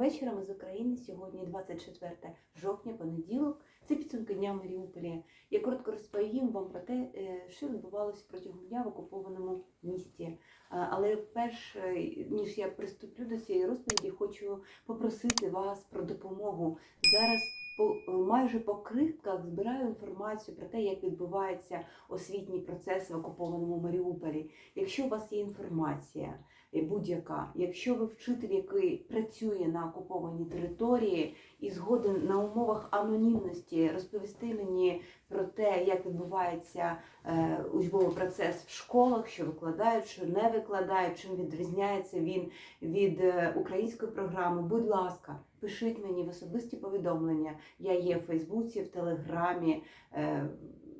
вечора ми з України. Сьогодні 24 жовтня, понеділок. Це підсумки дня Маріуполі. Я коротко розповім вам про те, е, що відбувалося протягом дня в окупованому місті. Е, Але перш е, ніж я приступлю до цієї розповіді, хочу попросити вас про допомогу. Зараз по майже по крихтках збираю інформацію про те, як відбувається освітній процес в окупованому Маріуполі. Якщо у вас є інформація, е, будь-яка, якщо ви вчитель, який працює на окупованій території і згоден на умовах анонімності розповісти мені про те, як відбувається е, учбовий процес в школах, що викладають, що не викладають, чим відрізняється він від е, української програми. Будь ласка, пишіть мені в особисті повідомлення. Я є в Фейсбуці, в Телеграмі.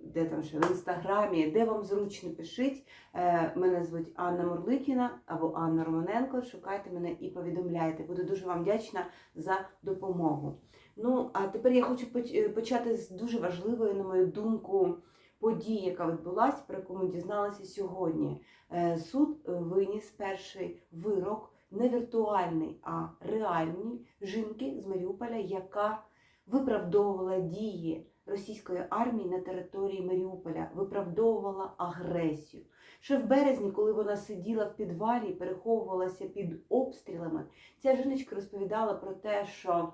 Де там ще в інстаграмі, де вам зручно пишіть. Е, мене звуть Анна Мурликіна або Анна Романенко. Шукайте мене і повідомляйте. Буду дуже вам вдячна за допомогу. Ну, а тепер я хочу е, почати з дуже важливої, на мою думку, події, яка відбулася, про яку ми дізналися сьогодні. Е, Суд виніс перший вирок, не віртуальний, а реальний жінки з Маріуполя, яка виправдовувала дії російської армії на території Маріуполя, виправдовувала агресію. Ще в березні, коли вона сиділа в підвалі переховувалася під обстрілами, ця жіночка розповідала про те, що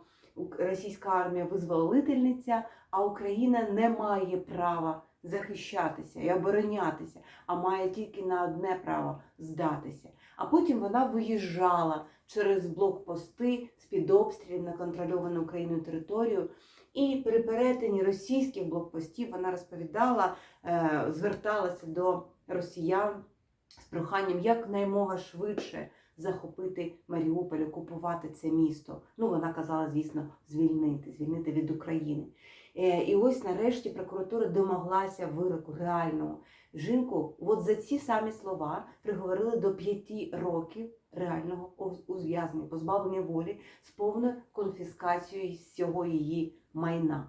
російська армія визволительниця, а Україна не має права захищатися і оборонятися, а має тільки на одне право здатися. А потім вона виїжджала через блокпости з-під обстрілів на контрольовану Україною територію. І при перетині російських блокпостів вона розповідала, е, зверталася до росіян з проханням якнаймога швидше захопити Маріуполь, окупувати це місто. Ну, вона казала, звісно, звільнити, звільнити від України. Е, І ось нарешті прокуратура домоглася вироку реального. Жінку, от за ці самі слова приговорили до п'яти років реального уз- ув'язнення, позбавлення волі з повною конфіскацією всього її майна.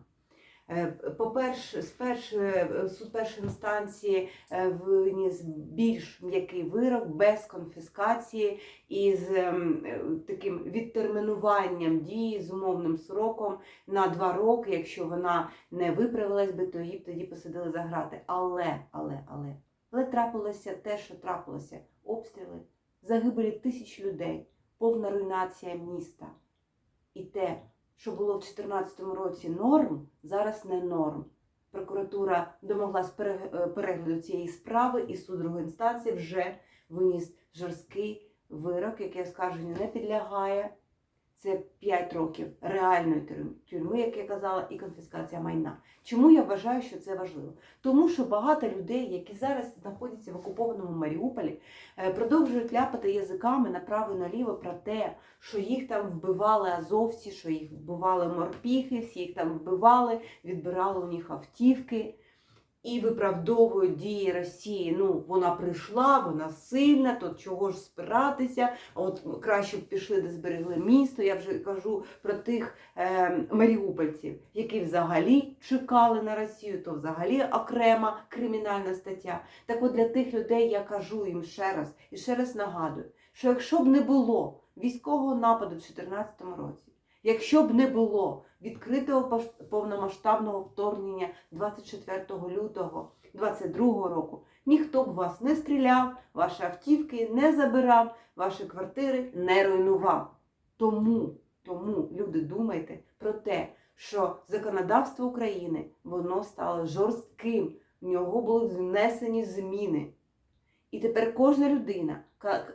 Е, По-перше, з першої, суд першої інстанції е, виніс більш м'який вирок без конфіскації і з ем, е, таким відтермінуванням дії з умовним сроком на два роки. Якщо вона не виправилась би, то її б тоді посадили за грати. Але, але, але, але трапилося те, що трапилося: обстріли, загибелі тисяч людей, повна руйнація міста. І те, що було в 2014 році норм, зараз не норм. Прокуратура домоглась е, перегляду цієї справи, і суд другої інстанції вже виніс жорсткий вирок, який оскарженню не підлягає. Це 5 років реальної тюрми, як я казала, і конфіскація майна. Чому я вважаю, що це важливо? Тому що багато людей, які зараз знаходяться в окупованому Маріуполі, е, продовжують ляпати язиками направо і наліво про те, що їх там вбивали азовці, що їх вбивали морпіхи, всі їх там вбивали, відбирали у них автівки і виправдовують дії Росії. Ну, вона прийшла, вона сильна, то чого ж спиратися? От краще б пішли, де зберегли місто. Я вже кажу про тих е, маріупольців, які взагалі чекали на Росію, то взагалі окрема кримінальна стаття. Так от для тих людей я кажу їм ще раз і ще раз нагадую, що якщо б не було військового нападу в 2014 році, якщо б не було відкритого повномасштабного вторгнення 24 лютого 2022 року, ніхто б вас не стріляв, ваші автівки не забирав, ваші квартири не руйнував. Тому, тому люди думайте про те, що законодавство України воно стало жорстким, в нього були внесені зміни. І тепер кожна людина,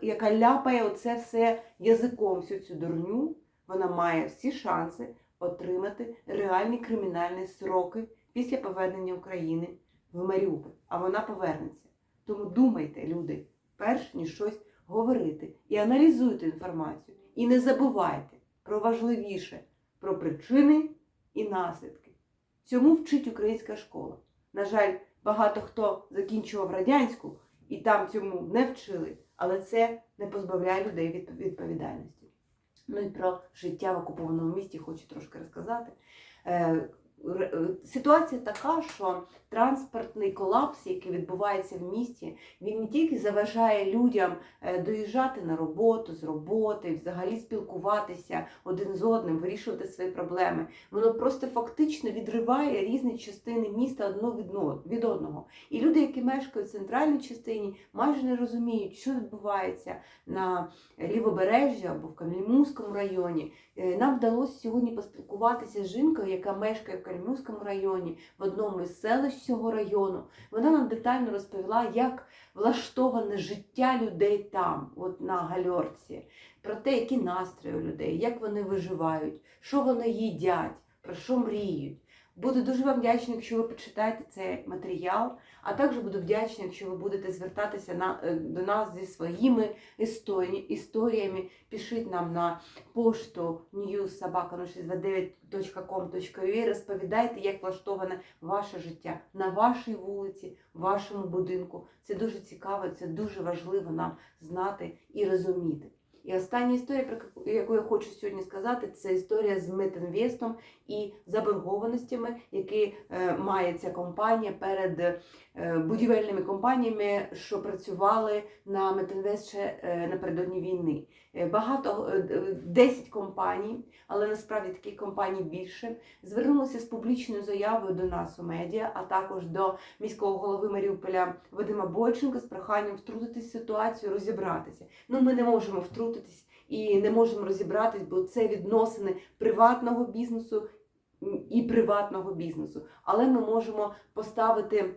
яка ляпає оце все язиком, всю цю дурню, вона має всі шанси отримати реальні кримінальні сроки після повернення України в Маріуполь. А вона повернеться. Тому думайте, люди, перш ніж щось говорити, і аналізуйте інформацію. І не забувайте про важливіше, про причини і наслідки. Цьому вчить українська школа. На жаль, багато хто закінчував радянську і там цьому не вчили, але це не позбавляє людей від відповідальності. Ну і про життя в окупованому місті хочу трошки розказати. Е, ситуація така, що транспортний колапс, який відбувається в місті, він не тільки заважає людям е, доїжджати на роботу, з роботи, взагалі спілкуватися один з одним, вирішувати свої проблеми. Воно просто фактично відриває різні частини міста одно від одного. І люди, які мешкають в центральній частині, майже не розуміють, що відбувається на лівобережжі або в Кам'янському районі. Е, Нам вдалося сьогодні поспілкуватися з жінкою, яка мешкає в Кальмівському районі, в одному із селищ цього району. Вона нам детально розповіла, як влаштоване життя людей там, от на гальорці, про те, які настрої у людей, як вони виживають, що вони їдять, про що мріють. Буду дуже вам вдячна, якщо ви почитаєте цей матеріал, а також буду вдячна, якщо ви будете звертатися на, е, до нас зі своїми історі, історіями. Пишіть нам на пошту newssobaka069.com.ua, розповідайте, як влаштоване ваше життя на вашій вулиці, в вашому будинку. Це дуже цікаво, це дуже важливо нам знати і розуміти. І остання історія, про яку- я хочу сьогодні сказати, це історія з Метинвестом і заборгованостями, які е, має ця компанія перед е, будівельними компаніями, що працювали на Метинвест ще е, напередодні війни. Багато е, 10 компаній, але насправді таких компаній більше, звернулися з публічною заявою до нас у медіа, а також до міського голови Маріуполя Вадима Бойченка з проханням втрутитись в ситуацію, розібратися. Ну, ми не можемо втрутитись і не можемо розібратись, бо це відносини приватного бізнесу і приватного бізнесу. Але ми можемо поставити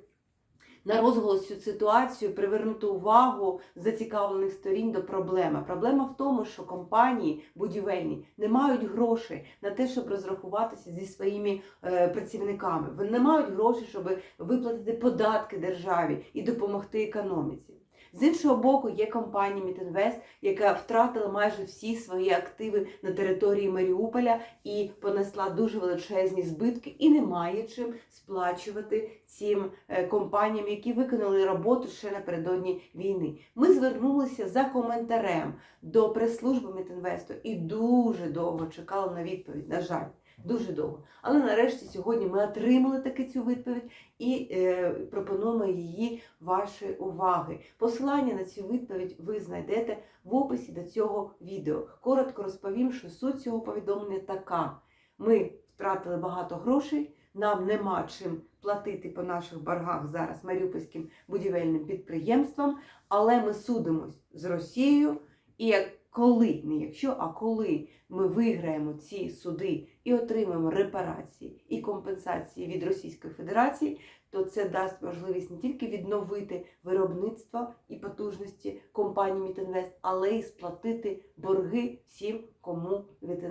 на розголос цю ситуацію, привернути увагу зацікавлених сторін до проблеми. Проблема в тому, що компанії будівельні не мають грошей на те, щоб розрахуватися зі своїми е, працівниками. Вони не мають грошей, щоб виплатити податки державі і допомогти економіці. З іншого боку, є компанія Мітінвест, яка втратила майже всі свої активи на території Маріуполя і понесла дуже величезні збитки, і не має чим сплачувати цим е, компаніям, які виконали роботу ще напередодні війни. Ми звернулися за коментарем до прес-служби Мітінвесту і дуже довго чекали на відповідь. На жаль. Дуже довго. Але нарешті сьогодні ми отримали таки цю відповідь і е, пропонуємо її вашої уваги. Посилання на цю відповідь ви знайдете в описі до цього відео. Коротко розповім, що суть цього повідомлення така: ми втратили багато грошей, нам нема чим платити по наших боргах зараз маріупольським будівельним підприємствам, але ми судимось з Росією і як коли, не якщо, а коли ми виграємо ці суди і отримаємо репарації і компенсації від Російської Федерації, то це дасть можливість не тільки відновити виробництво і потужності компанії Мітінвест, але й сплатити борги всім, кому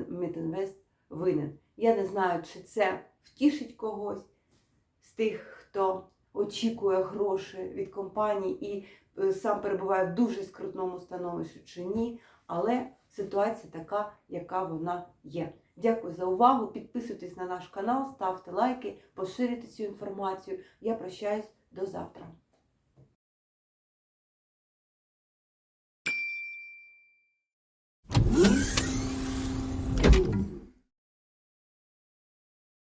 Мітінвест винен. Я не знаю, чи це втішить когось з тих, хто очікує гроші від компанії і е, сам перебуває в дуже скрутному становищі чи ні, але ситуація така, яка вона є. Дякую за увагу. Підписуйтесь на наш канал, ставте лайки, поширюйте цю інформацію. Я прощаюсь до завтра.